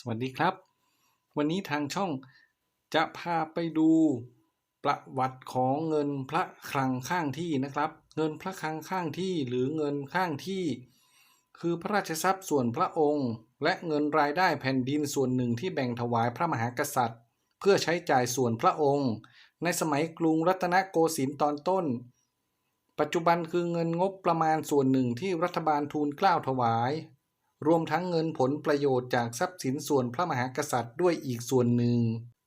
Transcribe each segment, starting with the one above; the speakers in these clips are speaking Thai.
สวัสดีครับ วันนี้ทางช่องจะพาไปดูประวัติของเงินพระคลังข้างที่นะครับ เงินพระคลังข้างที่หรือเงินข้างที่ คือพระราชทรัพย์ส่วนพระองค์ และเงินรายได้แผ่นดินส่วนหนึ่งที่แบ่งถวายพระมหากษัตริย์ เพื่อใช้จ่ายส่วนพระองค์ ในสมัยกรุงรัตนโกสินทร์ตอนต้น ปัจจุบันคือเงินงบประมาณส่วนหนึ่งที่รัฐบาลทูลเกล้าถวาย รวมทั้งเงินผลประโยชน์จากทรัพย์สินส่วนพระมหากษัตริย์ด้วยอีกส่วนหนึ่ง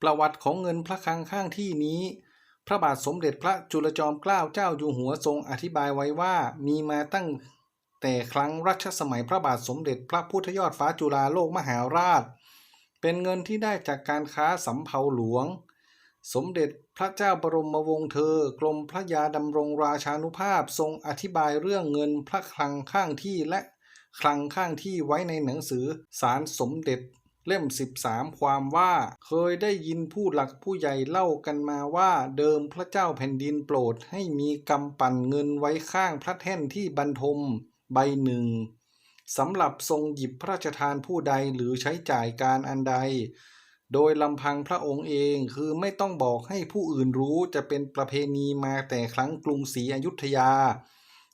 ประวัติของเงินพระคลังข้างที่นี้ พระบาทสมเด็จพระจุลจอมเกล้าเจ้าอยู่หัวทรงอธิบายไว้ว่ามีมาตั้งแต่ครั้งรัชสมัยพระบาทสมเด็จพระพุทธยอดฟ้าจุฬาโลกมหาราช เป็นเงินที่ได้จากการค้าสำเภาหลวง สมเด็จพระเจ้าบรมวงศ์เธอ กรมพระยาดำรงราชานุภาพทรงอธิบายเรื่องเงินพระคลังข้างที่และ คลังข้างที่ไว้ในหนังสือสารสมเด็จเล่ม 13 ความว่าเคยได้ยินผู้หลักผู้ใหญ่เล่ากันมาว่าเดิมพระเจ้าแผ่นดินโปรดให้มีกำปั่นเงินไว้ข้างพระแท่นที่บรรทมใบหนึ่งสำหรับทรงหยิบพระราชทานผู้ใดหรือใช้จ่ายการอันใด โดยลำพังพระองค์เองคือไม่ต้องบอกให้ผู้อื่นรู้จะเป็นประเพณีมาแต่ครั้งกรุงศรีอยุธยา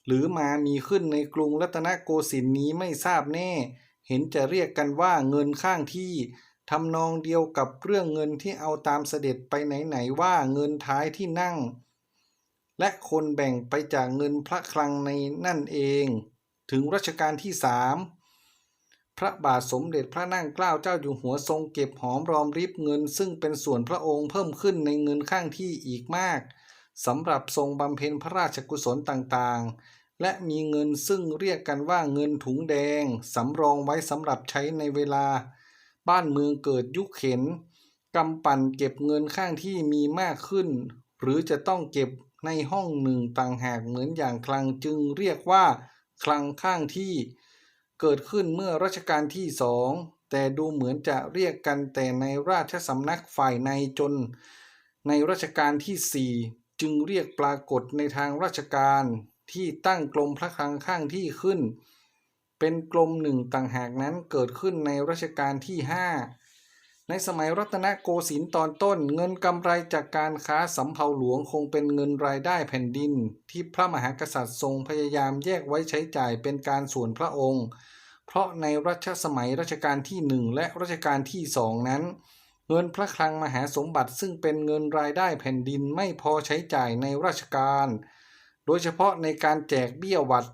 หรือมามีขึ้นในกรุงรัตนโกสินทร์นี้ไม่ทราบแน่ เห็นจะเรียกกันว่าเงินข้างที่ทำนองเดียวกับเรื่องเงินที่เอาตามเสด็จไปไหนๆว่าเงินท้ายที่นั่ง และคนแบ่งไปจากเงินพระคลังในนั่นเอง ถึงรัชกาลที่สามพระบาทสมเด็จพระนั่งเกล้าเจ้าอยู่หัวทรงเก็บหอมรอมริบเงินซึ่งเป็นส่วนพระองค์เพิ่มขึ้นในเงินข้างที่อีกมาก สำหรับทรงบำเพ็ญพระราชกุศลต่างๆ และมีเงินซึ่งเรียกกันว่าเงินถุงแดง สำรองไว้สำหรับใช้ในเวลา บ้านเมืองเกิดยุคเข็นกำปั่นเก็บเงินข้างที่มีมากขึ้น หรือจะต้องเก็บในห้องหนึ่งต่างหากเหมือนอย่างคลังจึงเรียกว่าคลังข้างที่ เกิดขึ้นเมื่อรัชกาลที่สองแต่ดูเหมือนจะเรียกกันแต่ในราชสำนักฝ่ายในจน ในรัชกาลที่สี่ จึงเรียกปรากฏในทางราชการที่ตั้งกรมพระคลังข้างที่ขึ้น เป็นกรมหนึ่งต่างหากนั้นเกิดขึ้นในรัชกาลที่ห้าในสมัยรัตนโกสินทร์ตอนต้นเงินกำไรจากการค้าสำเภาหลวงคงเป็นเงินรายได้แผ่นดิน ที่พระมหากษัตริย์ทรงพยายามแยกไว้ใช้จ่ายเป็นการส่วนพระองค์ เพราะในรัชสมัยรัชกาลที่หนึ่งและรัชกาลที่สองนั้น เงินพระคลังมหาสมบัติซึ่งเป็นเงินรายได้แผ่นดินไม่พอใช้จ่ายในราชการ โดยเฉพาะในการแจกเบี้ยวัด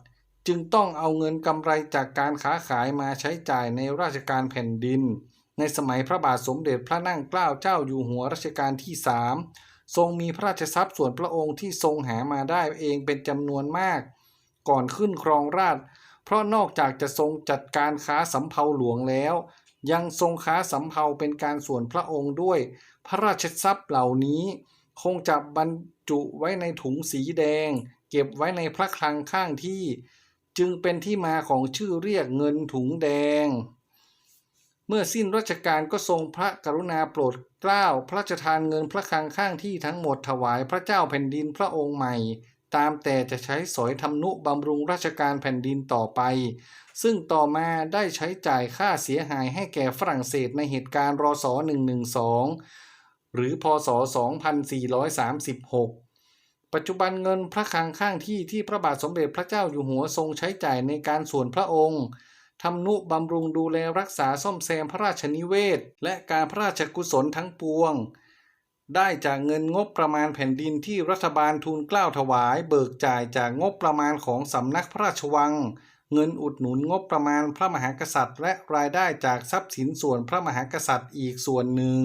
จึงต้องเอาเงินกำไรจากการค้าขายมาใช้จ่ายในราชการแผ่นดิน ในสมัยพระบาทสมเด็จพระนั่งเกล้าเจ้าอยู่หัวรัชกาลที่สามทรงมีพระราชทรัพย์ส่วนพระองค์ที่ทรงหามาได้เองเป็นจำนวนมาก ก่อนขึ้นครองราช เพราะนอกจากจะทรงจัดการค้าสำเภาหลวงแล้ว ยังทรงค้าสำเภาเป็นการส่วนพระองค์ด้วย พระราชทรัพย์เหล่านี้ คงจะบรรจุไว้ในถุงสีแดง เก็บไว้ในพระคลังข้างที่ จึงเป็นที่มาของชื่อเรียกเงินถุงแดง เมื่อสิ้นรัชกาลก็ทรงพระกรุณาโปรดเกล้าพระราชทานเงินพระคลังข้างที่ทั้งหมดถวายพระเจ้าแผ่นดินพระองค์ใหม่ ตามแต่จะใช้สอยทำนุบำรุงราชการแผ่นดินต่อไป ซึ่งต่อมาได้ใช้จ่ายค่าเสียหายให้แก่ฝรั่งเศสในเหตุการณ์รศ112 หรือพศ 2436 ปัจจุบันเงินพระคลังข้างที่ที่พระบาทสมเด็จพระเจ้าอยู่หัวทรงใช้จ่ายในการส่วนพระองค์ทำนุบำรุงดูแลรักษาซ่อมแซมพระราชนิเวศ และการพระราชกุศลทั้งปวง ได้จากเงินงบประมาณแผ่นดินที่รัฐบาลทูลเกล้าถวาย เบิกจ่ายจากงบประมาณของสำนักพระราชวัง เงินอุดหนุนงบประมาณพระมหากษัตริย์ และรายได้จากทรัพย์สินส่วนพระมหากษัตริย์อีกส่วนหนึ่ง